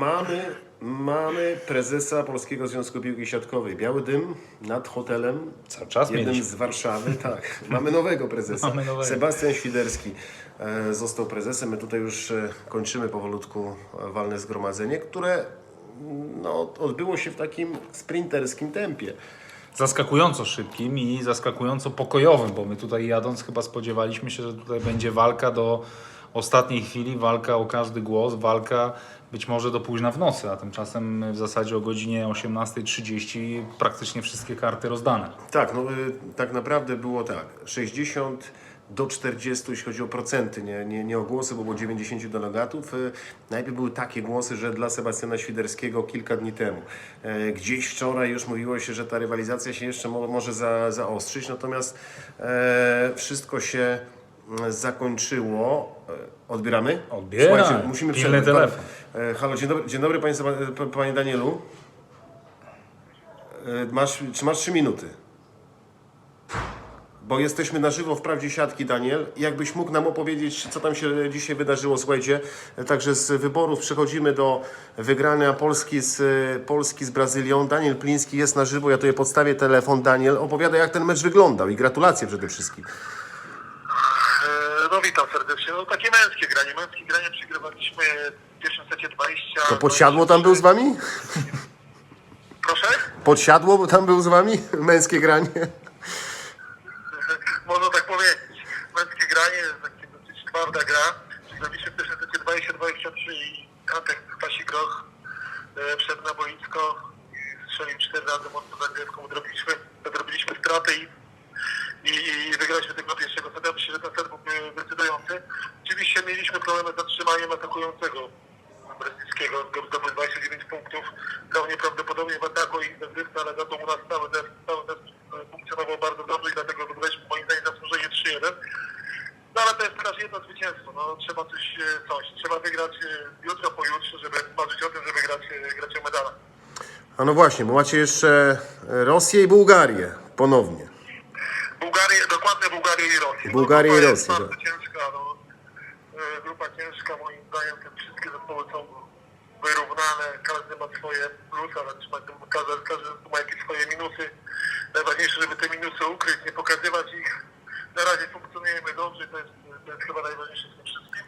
mamy, mamy prezesa Polskiego Związku Piłki Siatkowej. Biały dym nad hotelem. Cały czas Jednym mieliśmy. z Warszawy, tak. Mamy nowego prezesa. Mamy nowego. Sebastian Świderski e, został prezesem. My tutaj już e, kończymy powolutku e, walne zgromadzenie, które mm, no, odbyło się w takim sprinterskim tempie. Zaskakująco szybkim i zaskakująco pokojowym, bo my tutaj jadąc chyba spodziewaliśmy się, że tutaj będzie walka do ostatniej chwili, walka o każdy głos, walka być może do późna w nocy, a tymczasem w zasadzie o godzinie 18.30 praktycznie wszystkie karty rozdane. Tak, no y, tak naprawdę było tak. 60 do 40, jeśli chodzi o procenty, nie, nie, nie o głosy, bo było 90 delegatów. Y, Najpierw były takie głosy, że dla Sebastiana Świderskiego kilka dni temu. E, Gdzieś wczoraj już mówiło się, że ta rywalizacja się jeszcze mo- może za, zaostrzyć, natomiast e, wszystko się zakończyło. E, Odbieramy? Odbieramy. Słuchajcie, musimy przerwać. telefon. E, Halo, dzień dobry, dzień dobry panie, p- panie Danielu. E, Masz, czy masz 3 minuty? Bo jesteśmy na żywo w Prawdzie Siatki, Daniel. Jakbyś mógł nam opowiedzieć, co tam się dzisiaj wydarzyło, słuchajcie. Także z wyborów przechodzimy do wygrania Polski z, Polski z Brazylią. Daniel Pliński jest na żywo, ja tutaj podstawię telefon. Daniel, opowiada jak ten mecz wyglądał i gratulacje przede wszystkim. No witam serdecznie. No takie męskie granie. Męskie granie przegrywaliśmy w pierwszym secie 20. To podsiadło tam był z wami? Proszę? Podsiadło tam był z wami? Męskie granie? Można tak powiedzieć. Męskie granie jest takie dosyć twarda gra. Przegraliśmy w pierwszym secie 20-23 i Antek Stasi Groch e, wszedł na boisko i strzelił 4 razy mocno zagrywką. Odrobiliśmy, odrobiliśmy straty i, i, i wygraliśmy tego pierwszego seta. Myślę, że ten set był e, decydujący. Oczywiście mieliśmy problemy z zatrzymaniem atakującego Brytyjskiego, zdobył 29 punktów. Grał nieprawdopodobnie w ataku i zagrywka, ale za to u nas cały zespół, cały zespół e, funkcjonował bardzo dobrze i dlatego wygraliśmy moim zdaniem zasłużenie 3-1. No ale to jest teraz jedno zwycięstwo. No, trzeba coś, e, coś. Trzeba wygrać e, jutro, pojutrze, żeby marzyć o tym, żeby grać, e, grać o medale. A no właśnie, bo macie jeszcze Rosję i Bułgarię ponownie. Bułgarię, dokładnie Bułgarię i Rosję. Bułgarię no, i Rosję, Jest bardzo tak. ciężka, no. Grupa ciężka, moim zdaniem te wszystkie zespoły są wyrównane, każdy ma swoje plusy, ale każdy, każdy ma jakieś swoje minusy. Najważniejsze, żeby te minusy ukryć, nie pokazywać ich. Na razie funkcjonujemy dobrze, to jest, to jest chyba najważniejsze w tym wszystkim.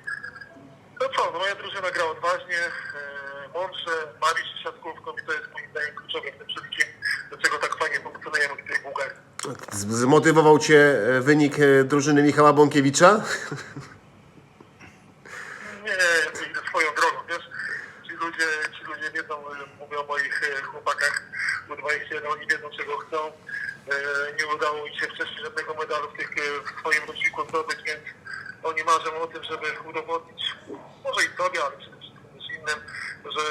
No co, no moja drużyna gra odważnie, e, mądrze, bawi się siatkówką i to jest moim zdaniem kluczowe w tym wszystkim, do czego tak fajnie funkcjonujemy w tej Bułgarii. Z- Zmotywował Cię e, wynik e, drużyny Michała Bąkiewicza? Nie, idę swoją drogą, wiesz. Ci ludzie, ci ludzie wiedzą, e, mówię o moich chłopakach U21, oni wiedzą czego chcą. E, Nie udało mi się wcześniej żadnego medalu w, tych, e, w swoim roczniku zdobyć, więc oni marzą o tym, żeby udowodnić, może i sobie, ale przede wszystkim też innym, że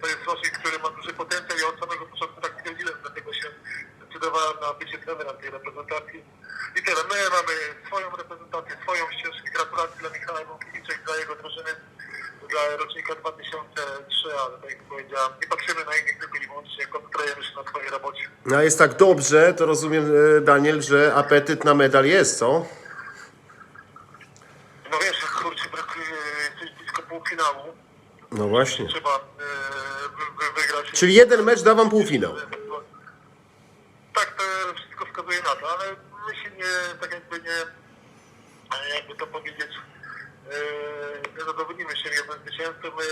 to jest rocznik, który ma duży potencjał i od samego początku tak stwierdziłem, dlatego się zdecydowałem na bycie trenerem tej reprezentacji. I tyle, my mamy swoją reprezentację, swoją ścieżkę. Gratulacje dla Michała Bąkiewicza i dla jego drużyny dla rocznika 2003, ale tak jak powiedziałem, nie patrzymy na innych tylko i wyłącznie, koncentrujemy się na swojej robocie. No a jest tak dobrze, to rozumiem, e, Daniel, że apetyt na medal jest, co? No wiesz, kurczę, brakuje coś blisko półfinału. No właśnie. Trzeba e, wy, wy, wygrać. Czyli jeden mecz da Wam półfinał. Tak, to wszystko wskazuje na to, ale my się nie, tak jakby nie, e, jakby to powiedzieć, e, nie zadowolimy się jednym zwycięstwem. My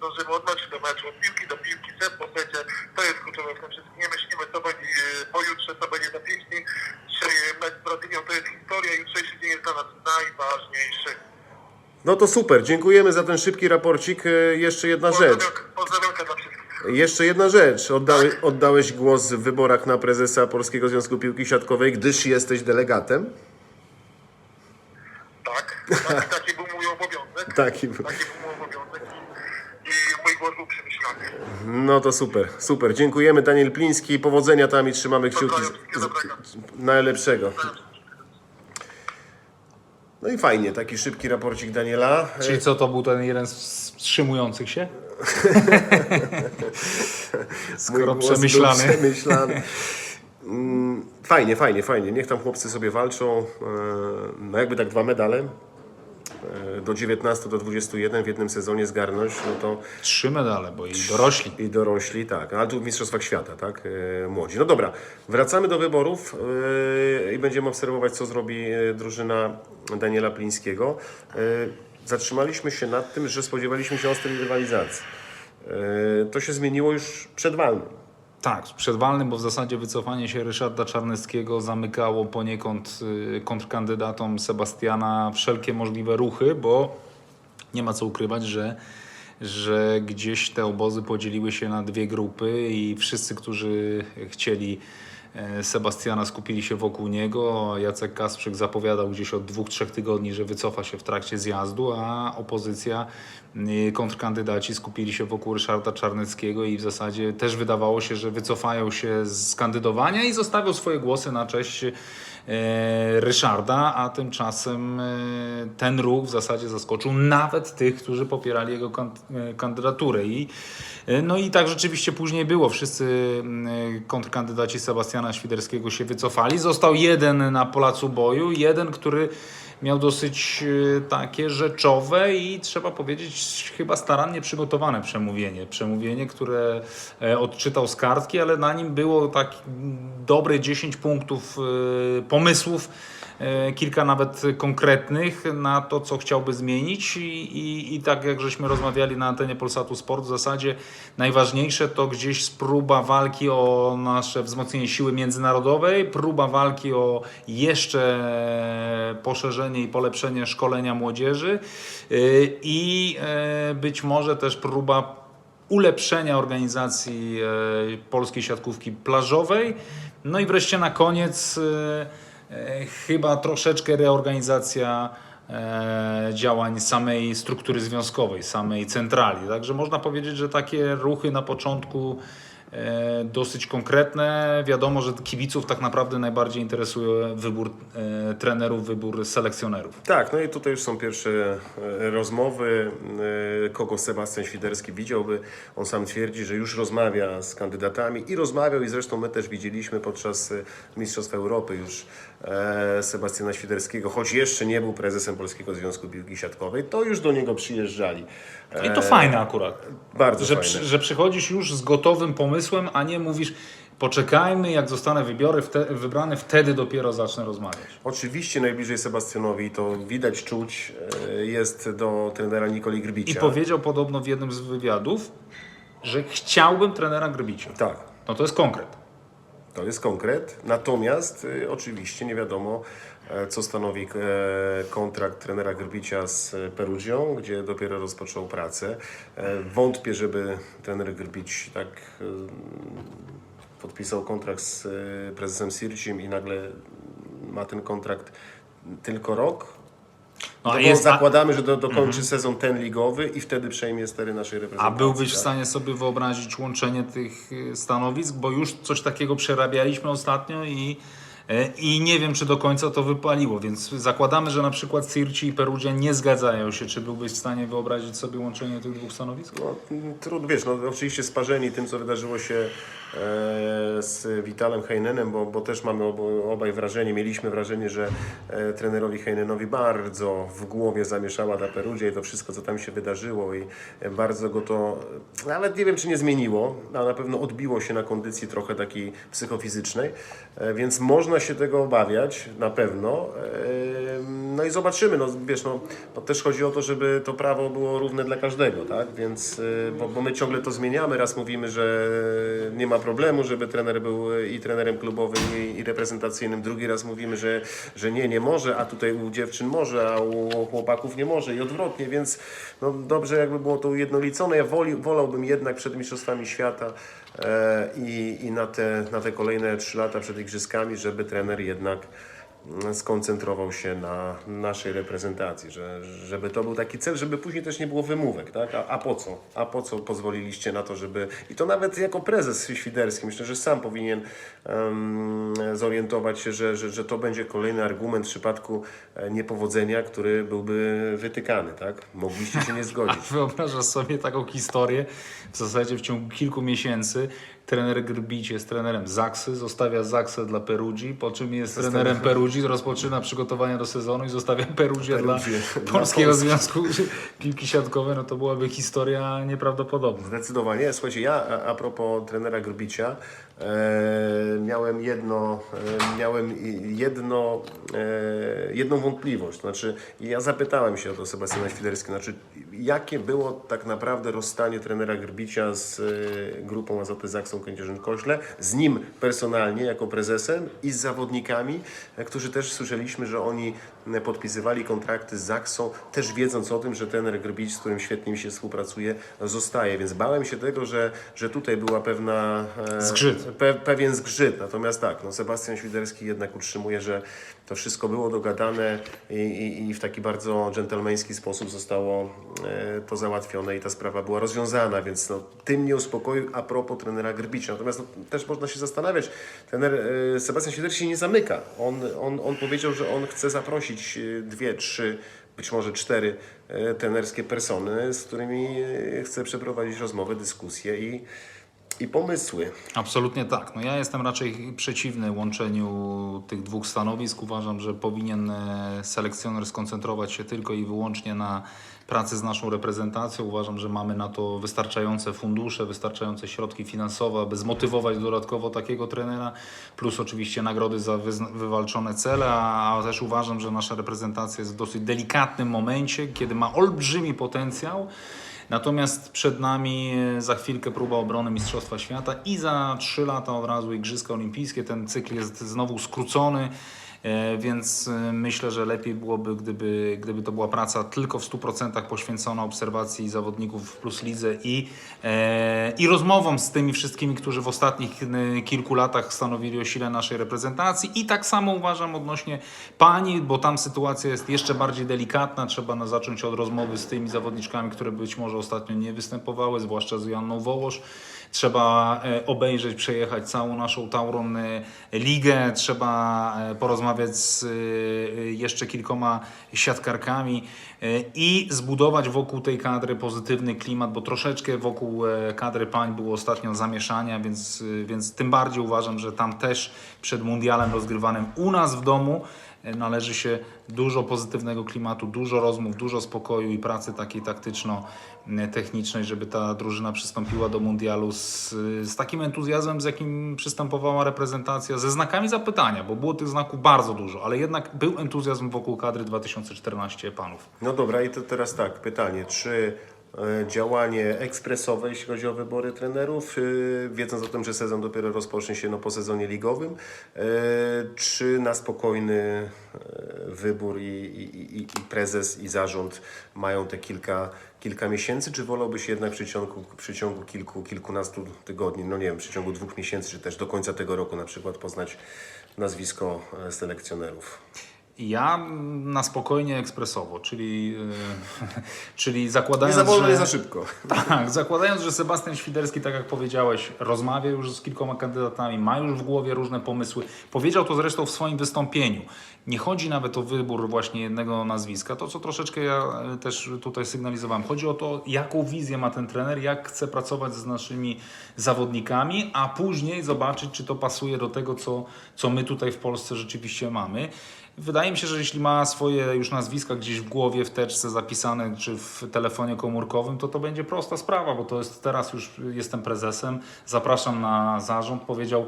dążymy od meczu do meczu, od piłki do piłki, set po secie. To jest kluczowe w tym wszystkim. Nie myślimy, co będzie e, pojutrze, co będzie za 5 dni. Dzisiaj mecz z Brazylią to jest historia, jutrzejszy dzień jest dla nas najważniejszy. No to super, dziękujemy za ten szybki raporcik. E, Jeszcze jedna rzecz. Dla wszystkich. Jeszcze jedna rzecz. Oddałeś, oddałeś głos w wyborach na prezesa Polskiego Związku Piłki Siatkowej, gdyż jesteś delegatem. Tak, taki, taki był mój obowiązek. Taki był. Taki był mój obowiązek i, i mój głos był przemyślany. No to super, super. Dziękujemy Daniel Pliński. Powodzenia tam i trzymamy kciuki z, z, najlepszego. No i fajnie, taki szybki raporcik Daniela. Czyli co, to był ten jeden z wstrzymujących się? Skoro przemyślany. przemyślany. Mm, Fajnie, fajnie, fajnie. Niech tam chłopcy sobie walczą. E, No jakby tak dwa medale. E, do 19 do 21 w jednym sezonie zgarnąć, no to Trzy medale, bo i dorośli. i dorośli, tak, ale tu w Mistrzostwach Świata, tak, e, młodzi. No dobra, wracamy do wyborów e, i będziemy obserwować, co zrobi drużyna Daniela Plińskiego. Zatrzymaliśmy się nad tym, że spodziewaliśmy się ostrej rywalizacji. To się zmieniło już przed walną. Tak, przed walnym, bo w zasadzie wycofanie się Ryszarda Czarneckiego zamykało poniekąd y, kontrkandydatom Sebastiana wszelkie możliwe ruchy, bo nie ma co ukrywać, że, że gdzieś te obozy podzieliły się na dwie grupy i wszyscy, którzy chcieli e, Sebastiana skupili się wokół niego. Jacek Kasprzyk zapowiadał gdzieś od dwóch, trzech tygodni, że wycofa się w trakcie zjazdu, a opozycja, kontrkandydaci skupili się wokół Ryszarda Czarneckiego i w zasadzie też wydawało się, że wycofają się z kandydowania i zostawią swoje głosy na cześć e, Ryszarda, a tymczasem e, ten ruch w zasadzie zaskoczył nawet tych, którzy popierali jego kan- kandydaturę. I, no i tak rzeczywiście później było. Wszyscy kontrkandydaci Sebastiana Świderskiego się wycofali. Został jeden na placu boju, jeden, który miał dosyć e, takie rzeczowe i trzeba powiedzieć chyba starannie przygotowane przemówienie. Przemówienie, które e, odczytał z kartki, ale na nim było tak mm, dobre 10 punktów e, pomysłów, kilka nawet konkretnych na to, co chciałby zmienić i, i, i tak jak żeśmy rozmawiali na antenie Polsatu Sport, w zasadzie najważniejsze to gdzieś próba walki o nasze wzmocnienie siły międzynarodowej, próba walki o jeszcze poszerzenie i polepszenie szkolenia młodzieży y, i e, być może też próba ulepszenia organizacji e, polskiej siatkówki plażowej. No i wreszcie na koniec e, e, chyba troszeczkę reorganizacja e, działań samej struktury związkowej, samej centrali. Także można powiedzieć, że takie ruchy na początku e, dosyć konkretne. Wiadomo, że kibiców tak naprawdę najbardziej interesuje wybór e, trenerów, wybór selekcjonerów. Tak, no i tutaj już są pierwsze e, rozmowy, e, kogo Sebastian Świderski widziałby. On sam twierdzi, że już rozmawia z kandydatami i rozmawiał i zresztą my też widzieliśmy podczas e, Mistrzostw Europy już e, Sebastiana Świderskiego, choć jeszcze nie był prezesem Polskiego Związku Piłki Siatkowej, to już do niego przyjeżdżali. I to fajne akurat. Bardzo że, fajne. przy, że przychodzisz już z gotowym pomysłem, a nie mówisz poczekajmy, jak zostanę wybiory, wte, wybrany, wtedy dopiero zacznę rozmawiać. Oczywiście najbliżej Sebastianowi, to widać, czuć, e, jest do trenera Nikoli I Grbicia. powiedział podobno w jednym z wywiadów, że chciałbym trenera Grbicia. Tak, No to jest konkret. To jest konkret, natomiast y, oczywiście nie wiadomo, co stanowi e, kontrakt trenera Grbicia z e, Perugią, gdzie dopiero rozpoczął pracę. E, wątpię, żeby trener Grbić tak e, podpisał kontrakt z e, prezesem Sircim i nagle ma ten kontrakt tylko rok. No, No a, jest, a, zakładamy, że do, dokończy sezon ten ligowy i wtedy przejmie stery naszej a reprezentacji. byłbyś w tak? stanie sobie wyobrazić łączenie tych stanowisk, bo już coś takiego przerabialiśmy ostatnio i, e, i nie wiem, czy do końca to wypaliło, więc zakładamy, że na przykład Circi i Perugia nie zgadzają się. Czy byłbyś w stanie wyobrazić sobie łączenie tych dwóch stanowisk? No, trudno, wiesz, no, oczywiście sparzeni tym, co wydarzyło się e, z Witalem Heinenem, bo, bo też mamy obaj wrażenie, mieliśmy wrażenie, że e, trenerowi Heinenowi bardzo w głowie zamieszała ta Perugia i to wszystko, co tam się wydarzyło i e, bardzo go to, nawet nie wiem, czy nie zmieniło, ale na pewno odbiło się na kondycji trochę takiej psychofizycznej, e, więc można się tego obawiać, na pewno. No i zobaczymy, no wiesz, no, no też chodzi o to, żeby to prawo było równe dla każdego, tak? Więc, y, bo, bo my ciągle to zmieniamy, raz mówimy, że nie ma problemu, żeby trener był i trenerem klubowym i, i reprezentacyjnym, drugi raz mówimy, że, że nie, nie może, a tutaj u dziewczyn może, a u chłopaków nie może i odwrotnie, więc no dobrze jakby było to ujednolicone. Ja woli, wolałbym jednak przed Mistrzostwami Świata e, i, i na, te, na te kolejne trzy lata przed Igrzyskami, żeby trener jednak skoncentrował się na naszej reprezentacji, że, żeby to był taki cel, żeby później też nie było wymówek, tak? A, a po co? A po co pozwoliliście na to, żeby... I to nawet jako prezes Świderski, myślę, że sam powinien em, zorientować się, że, że, że to będzie kolejny argument w przypadku e, niepowodzenia, który byłby wytykany, tak? Mogliście się nie zgodzić. Wyobrażasz sobie taką historię w zasadzie w ciągu kilku miesięcy. Trener Grbić jest trenerem Zaksy, zostawia Zaksę dla Perugii, po czym jest trenerem Perugii, rozpoczyna przygotowania do sezonu i zostawia Perugię dla Polskiego Polski. Związku Piłki Siatkowej, no to byłaby historia nieprawdopodobna. Zdecydowanie. Słuchajcie, ja a, propos trenera Grubicia, e, miałem jedno, e, miałem jedno, e, jedną wątpliwość. Znaczy, ja zapytałem się o to Sebastiana Świderskiego, znaczy, jakie było tak naprawdę rozstanie trenera Grbicia z e, grupą Azoty Zaksą Kędzierzyn-Koźle, z nim personalnie jako prezesem i z zawodnikami, e, którzy też słyszeliśmy, że oni podpisywali kontrakty z Zaksą, też wiedząc o tym, że trener Grbić, z którym świetnie mi się współpracuje, zostaje. Więc bałem się tego, że, że tutaj była pewna... e, Zgrzyt. Pe, pewien zgrzyt. Natomiast tak, no Sebastian Świderski jednak utrzymuje, że to wszystko było dogadane i, i, i w taki bardzo dżentelmeński sposób zostało e, to załatwione i ta sprawa była rozwiązana, więc no, tym mnie uspokoił a propos trenera Grbicia. Natomiast no, też można się zastanawiać, trener e, Sebastian Świderski się nie zamyka. On, on, on powiedział, że on chce zaprosić e, dwie, trzy być może cztery trenerskie persony, z którymi chce przeprowadzić rozmowę, dyskusję i, i pomysły. Absolutnie tak. No ja jestem raczej przeciwny łączeniu tych dwóch stanowisk. Uważam, że powinien e, selekcjoner skoncentrować się tylko i wyłącznie na pracy z naszą reprezentacją. Uważam, że mamy na to wystarczające fundusze, wystarczające środki finansowe, aby zmotywować dodatkowo takiego trenera, plus oczywiście nagrody za wywalczone cele, a też uważam, że nasza reprezentacja jest w dosyć delikatnym momencie, kiedy ma olbrzymi potencjał. Natomiast przed nami e, za chwilkę próba obrony Mistrzostwa Świata i za 3 lata od razu Igrzyska Olimpijskie. Ten cykl jest znowu skrócony. E, Więc e, myślę, że lepiej byłoby, gdyby, gdyby to była praca tylko w 100% poświęcona obserwacji zawodników plus lidze i, e, i rozmowom z tymi wszystkimi, którzy w ostatnich kilku latach stanowili o sile naszej reprezentacji. I tak samo uważam odnośnie pani, bo tam sytuacja jest jeszcze bardziej delikatna. Trzeba zacząć od rozmowy z tymi zawodniczkami, które być może ostatnio nie występowały, zwłaszcza z Joanną Wołosz. Trzeba e, obejrzeć, przejechać całą naszą Tauron ligę. Trzeba e, porozmawiać z e, jeszcze kilkoma siatkarkami i zbudować wokół tej kadry pozytywny klimat, bo troszeczkę wokół kadry pań było ostatnio zamieszania, więc, więc tym bardziej uważam, że tam też przed mundialem rozgrywanym u nas w domu należy się dużo pozytywnego klimatu, dużo rozmów, dużo spokoju i pracy takiej taktyczno-technicznej, żeby ta drużyna przystąpiła do mundialu z, z takim entuzjazmem, z jakim przystępowała reprezentacja, ze znakami zapytania, bo było tych znaków bardzo dużo, ale jednak był entuzjazm wokół kadry 2014 panów. No dobra, i to teraz tak, pytanie, czy e, działanie ekspresowe, jeśli chodzi o wybory trenerów, e, wiedząc o tym, że sezon dopiero rozpocznie się no, po sezonie ligowym, e, czy na spokojny e, wybór i, i, i, prezes i zarząd mają te kilka, kilka miesięcy, czy wolałbyś jednak w przeciągu, w przeciągu kilku, kilkunastu tygodni, no nie wiem, w przeciągu dwóch miesięcy, czy też do końca tego roku na przykład poznać nazwisko e, selekcjonerów? Ja na spokojnie ekspresowo, czyli, e, czyli Nie zakładając, za wolno, że... nie za szybko. Tak, zakładając, że Sebastian Świderski, tak jak powiedziałeś, rozmawia już z kilkoma kandydatami, ma już w głowie różne pomysły. Powiedział to zresztą w swoim wystąpieniu. Nie chodzi nawet o wybór właśnie jednego nazwiska, to co troszeczkę ja e, też tutaj sygnalizowałem. Chodzi o to, jaką wizję ma ten trener, jak chce pracować z naszymi zawodnikami, a później zobaczyć, czy to pasuje do tego, co, co my tutaj w Polsce rzeczywiście mamy. Wydaje mi się, że jeśli ma swoje już nazwiska gdzieś w głowie, w teczce zapisane, czy w telefonie komórkowym, to to będzie prosta sprawa, bo to jest teraz już jestem prezesem, zapraszam na zarząd, powiedział,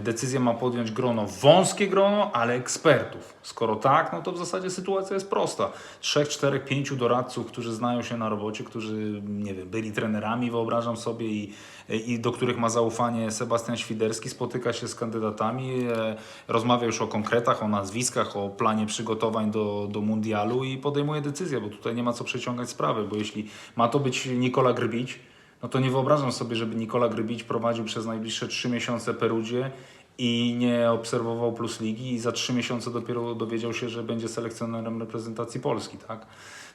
decyzję ma podjąć grono, wąskie grono, ale ekspertów. Skoro tak, no to w zasadzie sytuacja jest prosta. Trzech, czterech, pięciu doradców, którzy znają się na robocie, którzy, nie wiem, byli trenerami, wyobrażam sobie, i, i do których ma zaufanie Sebastian Świderski, spotyka się z kandydatami, e, rozmawia już o konkretach, o nazwiskach, o planie przygotowań do, do mundialu i podejmuje decyzję, bo tutaj nie ma co przeciągać sprawy, bo jeśli ma to być Nikola Grbić, no to nie wyobrażam sobie, żeby Nikola Grbić prowadził przez najbliższe trzy miesiące Perudzie i nie obserwował Plus Ligi i za trzy miesiące dopiero dowiedział się, że będzie selekcjonerem reprezentacji Polski, tak?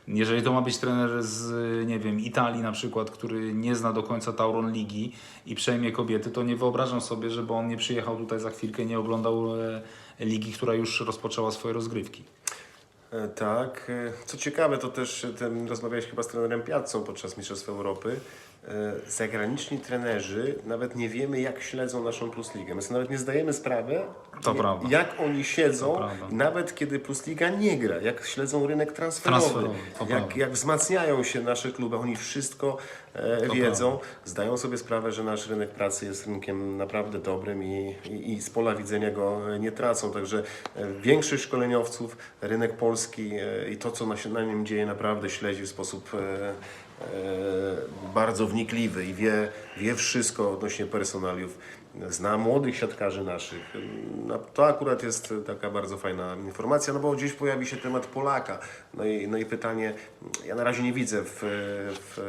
Jeżeli to ma być trener z, nie wiem, Italii na przykład, który nie zna do końca Tauron Ligi i przejmie kobiety, to nie wyobrażam sobie, żeby on nie przyjechał tutaj za chwilkę, nie oglądał e, ligi, która już rozpoczęła swoje rozgrywki. E, Tak. E, Co ciekawe, to też ten, rozmawiałeś chyba z trenerem Piazzą podczas Mistrzostw Europy. E, zagraniczni trenerzy nawet nie wiemy, jak śledzą naszą Plus Ligę. My sobie nawet nie zdajemy sprawy, nie- jak oni siedzą, nawet kiedy Plus Liga nie gra, jak śledzą rynek transferowy, jak, jak wzmacniają się nasze kluby. Oni wszystko wiedzą, zdają sobie sprawę, że nasz rynek pracy jest rynkiem naprawdę dobrym i, i, i z pola widzenia go e, nie tracą. Także e, większość szkoleniowców, rynek polski e, i to, co się na nim dzieje, naprawdę śledzi w sposób e, e, bardzo wnikliwy i wie, wie wszystko odnośnie personaliów. Zna młodych siatkarzy naszych. No, to akurat jest taka bardzo fajna informacja, no bo gdzieś pojawi się temat Polaka. No i, no i pytanie, ja na razie nie widzę w, w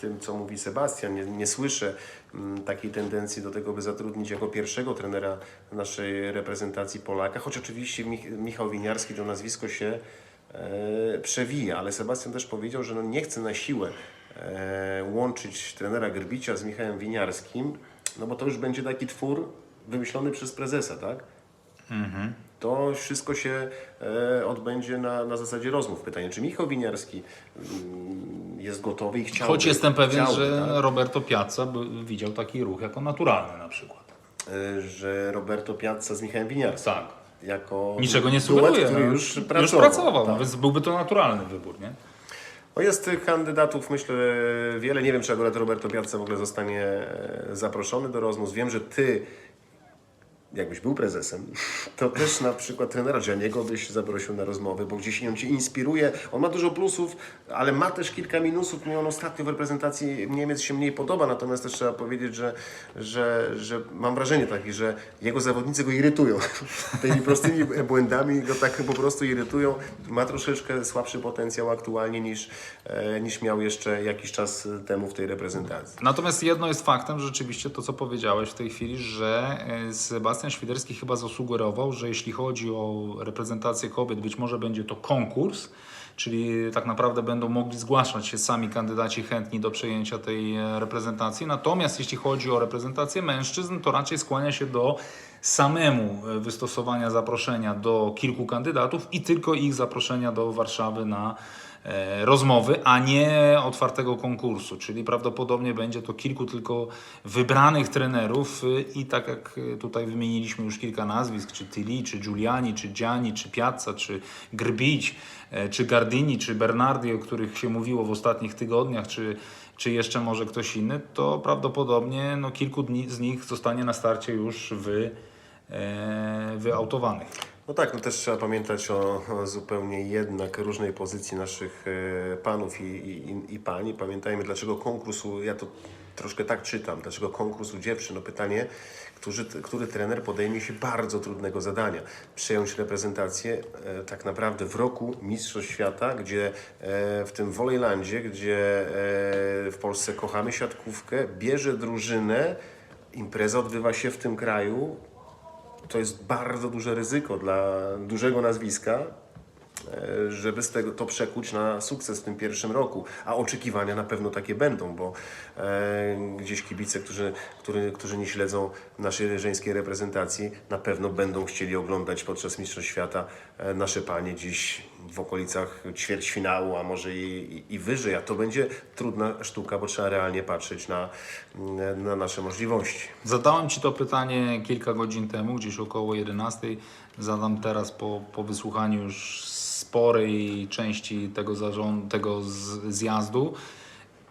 tym, co mówi Sebastian, nie, nie słyszę mm, takiej tendencji do tego, by zatrudnić jako pierwszego trenera naszej reprezentacji Polaka, choć oczywiście Mich Michał Winiarski to nazwisko się e, przewija, ale Sebastian też powiedział, że no nie chce na siłę e, łączyć trenera Grbicia z Michałem Winiarskim, no bo to już będzie taki twór wymyślony przez prezesa, tak? To wszystko się e, odbędzie na, na zasadzie rozmów. Pytanie, czy Michał Winiarski mm, jest gotowy i chciałby... Choć jestem pewien, chciałby, że tak? Roberto Piazza by widział taki ruch jako naturalny na przykład. E, że Roberto Piazza z Michałem Winiarskim. Tak. Jako Niczego nie duet, sugeruje. który no. już pracował. pracował tak. więc byłby to naturalny wybór, nie? No jest tych kandydatów, myślę, wiele. Nie wiem, czy akurat Roberto Piazza w ogóle zostanie e, zaproszony do rozmów. Wiem, że ty, jakbyś był prezesem, to też na przykład trenera Gianniego byś zaprosił na rozmowy, bo gdzieś on cię inspiruje. On ma dużo plusów, ale ma też kilka minusów. Mnie on ostatnio w reprezentacji Niemiec się mniej podoba, natomiast też trzeba powiedzieć, że, że, że mam wrażenie takie, że jego zawodnicy go irytują. Tymi prostymi błędami go tak po prostu irytują. Ma troszeczkę słabszy potencjał aktualnie niż, e, niż miał jeszcze jakiś czas temu w tej reprezentacji. Natomiast jedno jest faktem, że rzeczywiście to, co powiedziałeś w tej chwili, że e, Sebastian Świderski chyba zasugerował, że jeśli chodzi o reprezentację kobiet, być może będzie to konkurs, czyli tak naprawdę będą mogli zgłaszać się sami kandydaci chętni do przejęcia tej e, reprezentacji. Natomiast jeśli chodzi o reprezentację mężczyzn, to raczej skłania się do samemu e, wystosowania zaproszenia do kilku kandydatów i tylko ich zaproszenia do Warszawy na rozmowy, a nie otwartego konkursu, czyli prawdopodobnie będzie to kilku tylko wybranych trenerów y, i tak jak y, tutaj wymieniliśmy już kilka nazwisk, czy Tilly, czy Giuliani, czy Gianni, czy Piazza, czy Grbić, e, czy Gardini, czy Bernardi, o których się mówiło w ostatnich tygodniach, czy, czy jeszcze może ktoś inny, to prawdopodobnie no, kilku dni z nich zostanie na starcie już wy, e, wyautowanych. No tak, no też trzeba pamiętać o, zupełnie jednak różnej pozycji naszych e, panów i, i, i pani. Pamiętajmy, dlaczego konkursu, ja to troszkę tak czytam, dlaczego konkursu dziewczyn. No pytanie, którzy, który trener podejmie się bardzo trudnego zadania. Przejąć reprezentację e, tak naprawdę w roku Mistrzostw Świata, gdzie e, w tym Wolejlandzie, gdzie w Polsce kochamy siatkówkę, bierze drużynę, impreza odbywa się w tym kraju, to jest bardzo duże ryzyko dla dużego nazwiska, żeby z tego to przekuć na sukces w tym pierwszym roku. A oczekiwania na pewno takie będą, bo e, gdzieś kibice, którzy, którzy, którzy nie śledzą naszej żeńskiej reprezentacji, na pewno będą chcieli oglądać podczas Mistrzostw Świata e, nasze panie dziś w okolicach ćwierćfinału, a może i, i, i wyżej. A to będzie trudna sztuka, bo trzeba realnie patrzeć na, na nasze możliwości. Zadałem Ci to pytanie kilka godzin temu, gdzieś około 11. Zadam teraz po, po wysłuchaniu już sporej części tego, tego zjazdu.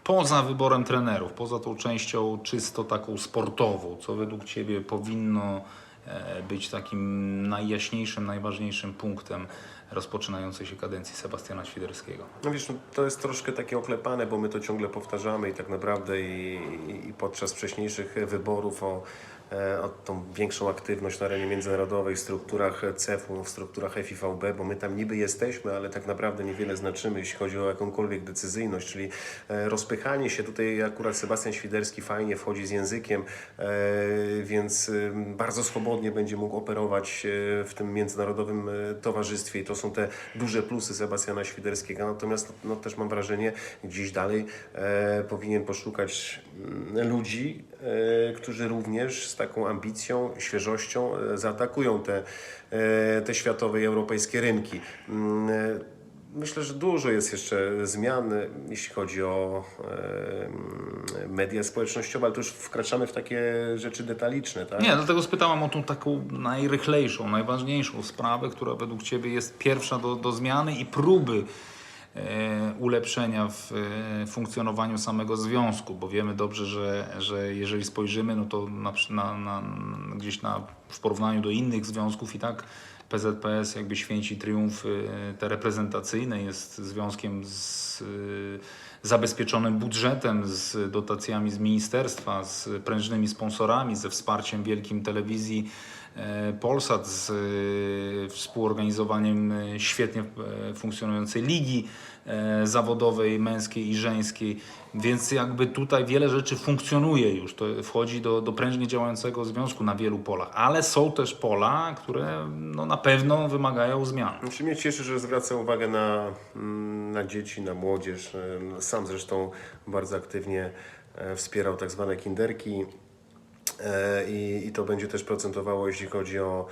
Poza wyborem trenerów, poza tą częścią czysto taką sportową, co według Ciebie powinno e, być takim najjaśniejszym, najważniejszym punktem rozpoczynającej się kadencji Sebastiana Świderskiego? No wiesz, no, to jest troszkę takie oklepane, bo my to ciągle powtarzamy i tak naprawdę i, i- podczas wcześniejszych wyborów o tą większą aktywność na arenie międzynarodowej, w strukturach CEF-u, w strukturach FIVB, bo my tam niby jesteśmy, ale tak naprawdę niewiele znaczymy, jeśli chodzi o jakąkolwiek decyzyjność, czyli e, rozpychanie się. Tutaj akurat Sebastian Świderski fajnie wchodzi z językiem, e, więc e, bardzo swobodnie będzie mógł operować e, w tym międzynarodowym e, towarzystwie i to są te duże plusy Sebastiana Świderskiego. Natomiast no, też mam wrażenie, gdzieś dalej e, powinien poszukać mm, ludzi, e, którzy również taką ambicją, świeżością e, zaatakują te, e, te światowe i europejskie rynki. Mm, e, Myślę, że dużo jest jeszcze zmian, jeśli chodzi o e, media społecznościowe, ale to już wkraczamy w takie rzeczy detaliczne, tak? Nie, dlatego spytałam o tą taką najrychlejszą, najważniejszą sprawę, która według Ciebie jest pierwsza do, do zmiany i próby ulepszenia w e, funkcjonowaniu samego związku, bo wiemy dobrze, że, że jeżeli spojrzymy, no to na, na, na, gdzieś na, w porównaniu do innych związków i tak PZPS jakby święci triumf e, te reprezentacyjne, jest związkiem z e, zabezpieczonym budżetem, z dotacjami z ministerstwa, z prężnymi sponsorami, ze wsparciem wielkim telewizji e, Polsat, z e, współorganizowaniem e, świetnie e, funkcjonującej ligi e, zawodowej, męskiej i żeńskiej, więc jakby tutaj wiele rzeczy funkcjonuje już, to wchodzi do, do prężnie działającego związku na wielu polach, ale są też pola, które no, na pewno wymagają zmian. Znaczy mnie cieszy, że zwraca uwagę na, mm, na dzieci, na młodzież. E, Sam zresztą bardzo aktywnie e, wspierał tak zwane kinderki. E, I, I to będzie też procentowało, jeśli chodzi o,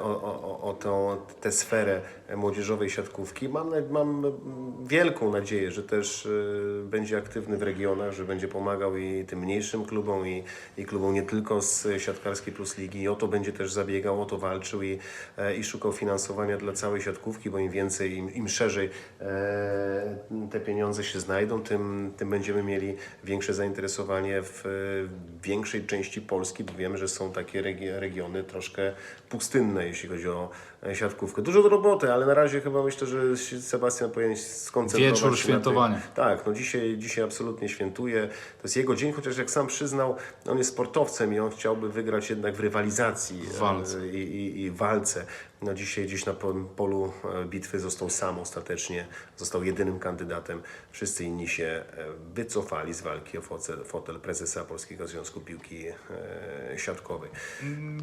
o, o, o tą, tę sferę młodzieżowej siatkówki. Mam, mam wielką nadzieję, że też e, będzie aktywny w regionach, że będzie pomagał i tym mniejszym klubom, i, i klubom nie tylko z Siatkarskiej Plus Ligi. I o to będzie też zabiegał, o to walczył i, e, i szukał finansowania dla całej siatkówki, bo im więcej, im, im szerzej e, te pieniądze się znajdą, tym, tym będziemy mieli większe zainteresowanie w e, większej części Polski, bo wiemy, że są takie regi- regiony troszkę pustynne, jeśli chodzi o siatkówkę. Dużo do roboty, ale na razie chyba myślę, że Sebastian powinien skoncentrować Wieczór się na świętowania. tym. Tak, no dzisiaj, dzisiaj absolutnie świętuje. To jest jego dzień, chociaż jak sam przyznał, on jest sportowcem i on chciałby wygrać jednak w rywalizacji W walce. e, i, i, i walce. No dzisiaj gdzieś na po- polu e, bitwy został sam ostatecznie, został jedynym kandydatem. Wszyscy inni się e, wycofali z walki o fotel, prezesa Polskiego Związku Piłki e, Siatkowej.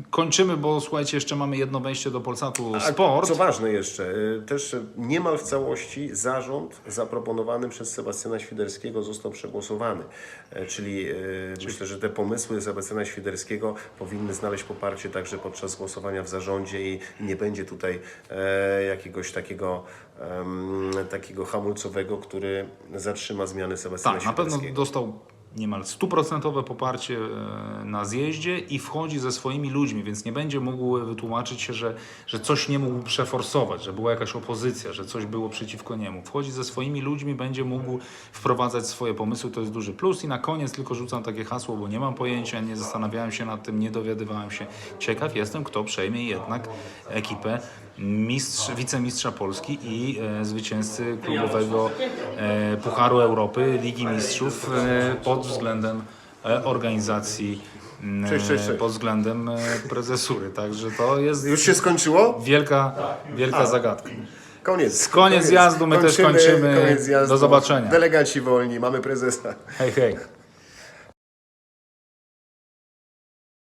Kończymy, bo słuchajcie, jeszcze mamy jedno wejście do Polsatu A Sport. Co ważne jeszcze, y, też niemal w całości zarząd zaproponowany przez Sebastiana Świderskiego został przegłosowany. E, Czyli, y, myślę, że te pomysły Sebastiana Świderskiego powinny znaleźć poparcie także podczas głosowania w zarządzie i nie będzie tutaj e, jakiegoś takiego, takiego hamulcowego, który zatrzyma zmiany Sebastiana Tak, na pewno dostał niemal stuprocentowe poparcie e, na zjeździe i wchodzi ze swoimi ludźmi, więc nie będzie mógł wytłumaczyć się, że, że coś nie mógł przeforsować, że była jakaś opozycja, że coś było przeciwko niemu. Wchodzi ze swoimi ludźmi, będzie mógł wprowadzać swoje pomysły, to jest duży plus. I na koniec tylko rzucam takie hasło, bo nie mam pojęcia, nie zastanawiałem się nad tym, nie dowiadywałem się. Ciekaw jestem, kto przejmie jednak ekipę mistrz, wicemistrza Polski i e, zwycięzcy klubowego e, Pucharu Europy, Ligi Mistrzów e, pod względem e, organizacji, Cześć, cześć, cześć. pod względem e, prezesury. Także to jest Już się skończyło? wielka, wielka zagadka. Koniec. Koniec zjazdu, my też kończymy. Do zobaczenia. Delegaci wolni, mamy prezesa. Hej, hej.